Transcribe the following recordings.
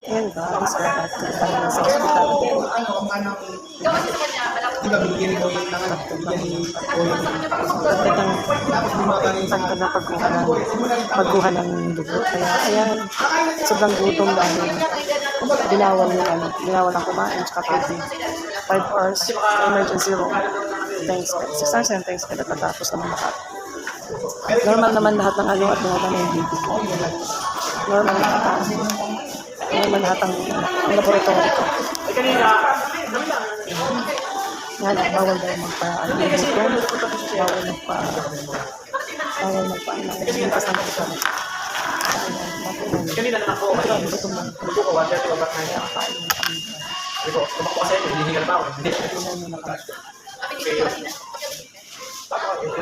Ayan guys, lahat na tayo sa hospital. Pagkatang pagka na pagkuha ng, pagkuha ng dugo. Kaya ayan, sobrang gutom dahil binawal yung ano, binawal ang kumain tsaka tubig. 5 hours sa emergency room. Thanks, 6 hours and thanks kaya pagkatapos naman lahat. Normal naman lahat ng ano at lahat ng ko. Normal lahat ang normal lahat ang, ang laboratory ko. Nga lang, bawal daw magpa ano dito. Bawal magpa bawal magpa ano. Bukas ng dito. Kanina na ako. Gutom lang. Luto ko, water ko, na kami. Ito, tumakbo ka sa'yo, hindi ka na ba? Hindi. Mo.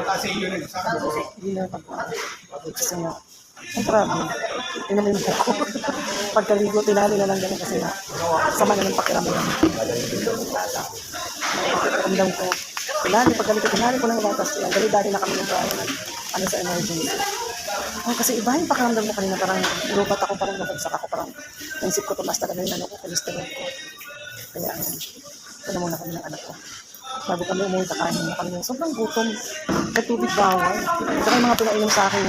Kasi yun yung sabi ko. Hindi na pagkain. Kasi nga, ang grabe. Tingnan mo buko. Pagkaligo, tinali na lang ganun kasi nga, sama na ng pakiramdam. Pakiramdam ko. Tinali, pagkaligo, tinali ko lang batas. Ang dali-dali na kami ng ano sa emergency. Oh, kasi iba yung pakiramdam ko kanina, parang lupat ako, parang nabagsak ako, parang naisip ko tumas talaga yung ano ko, cholesterol ko. Kaya, na muna kami ng anak ko. Bago kami umuwi, kakain na kami. Sobrang gutom. May tubig bawal. Saka yung mga pinainom sa akin,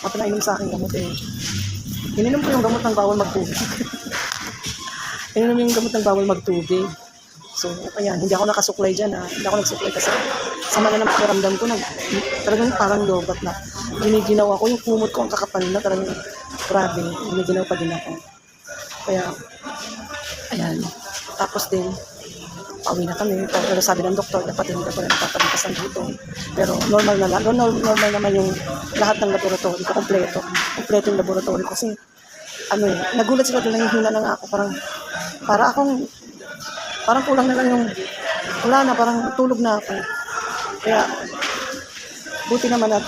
mga pinainom sa akin gamot eh. Ininom ko yung gamot ng bawal magtubig. Ininom yung gamot ng bawal magtubig. So, ayan, hindi ako nakasuklay dyan ah. Hindi ako nagsuklay kasi sama na ng pakiramdam ko, nag, talagang parang lobat na. Giniginaw ako, yung kumot ko ang kakapal na, talagang grabe, giniginaw pa din ako. Kaya, ayan. Tapos din, pauwi na kami. Pero sabi ng doktor, dapat hindi ako na napapalipas ng gutom. Pero normal na lang. Normal, normal naman yung lahat ng laboratory ko, kompleto. Kompleto yung laboratory. Kasi, ano eh, nagulat sila doon hina lang ako. Parang, para akong, parang kulang na lang yung, wala na, parang tulog na ako. Kaya, buti naman at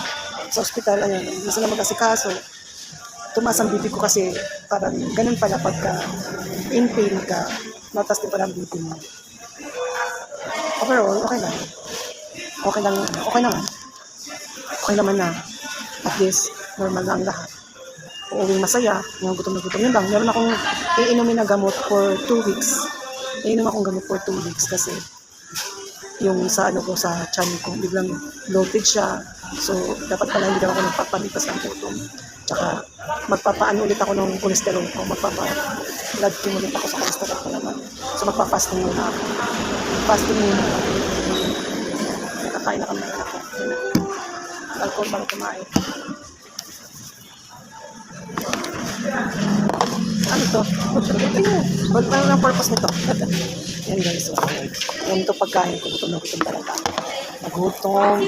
sa ospital, ayun, hindi sila mag-asikaso. Tumaas ang BP ko kasi parang ganun pala pagka in pain ka, matas din pala ang BP mo. Overall, okay lang. Okay lang, okay naman. Okay naman na. At least, normal na ang lahat. Uuwing masaya, yung gutom na gutom. Yun lang, meron akong iinumin na gamot for two weeks. Iinom akong gamot for two weeks kasi yung sa ano ko sa chan ko biglang bloated siya so dapat pala hindi daw ako nagpapalipas ng gutom tsaka magpapaano ulit ako ng cholesterol ko magpapa blood team ulit ako sa cholesterol ko naman so magpa-fasting muna ako fasting muna ako kakain na kami ng anak ko alcohol bago kumain ano to? Ba't ano ang purpose nito? Yan guys, so, yan ito pagkain ko. Gutom na gutom talaga. Nagutom.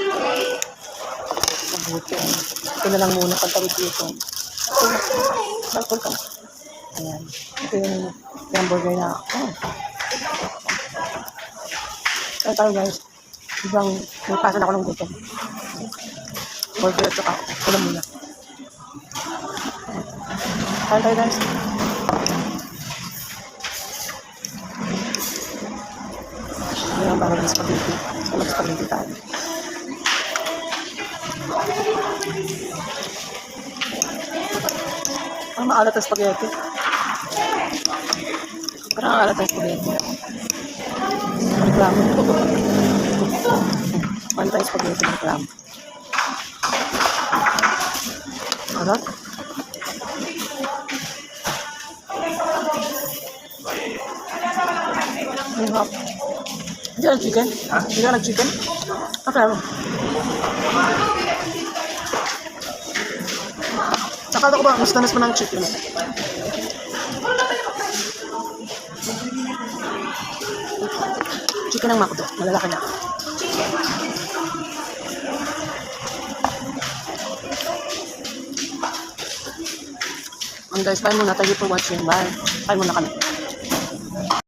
Nagutom. Ito na lang muna pagtawid. So, alcohol ka. Ayan. Ito yung hamburger na. Oh. Kaya tayo guys. Ibang may pasan ako ng gutom. Burger at saka ulam muna. Kaya tayo guys. Ayan, parang spaghetti. So, mag-spaghetti tayo. Parang maalat ang spaghetti. Parang maalat ang spaghetti. Reklamo. Time spaghetti, reklamo. Harap. Ang hap. Hindi ka nag-chicken? Hindi ka nag-chicken? Okay Sakal ko ba, mas tanas mo ng chicken. Chicken ang makdo, malalaki na. Ang guys, bye muna. Thank you for watching. Bye. Bye muna kami.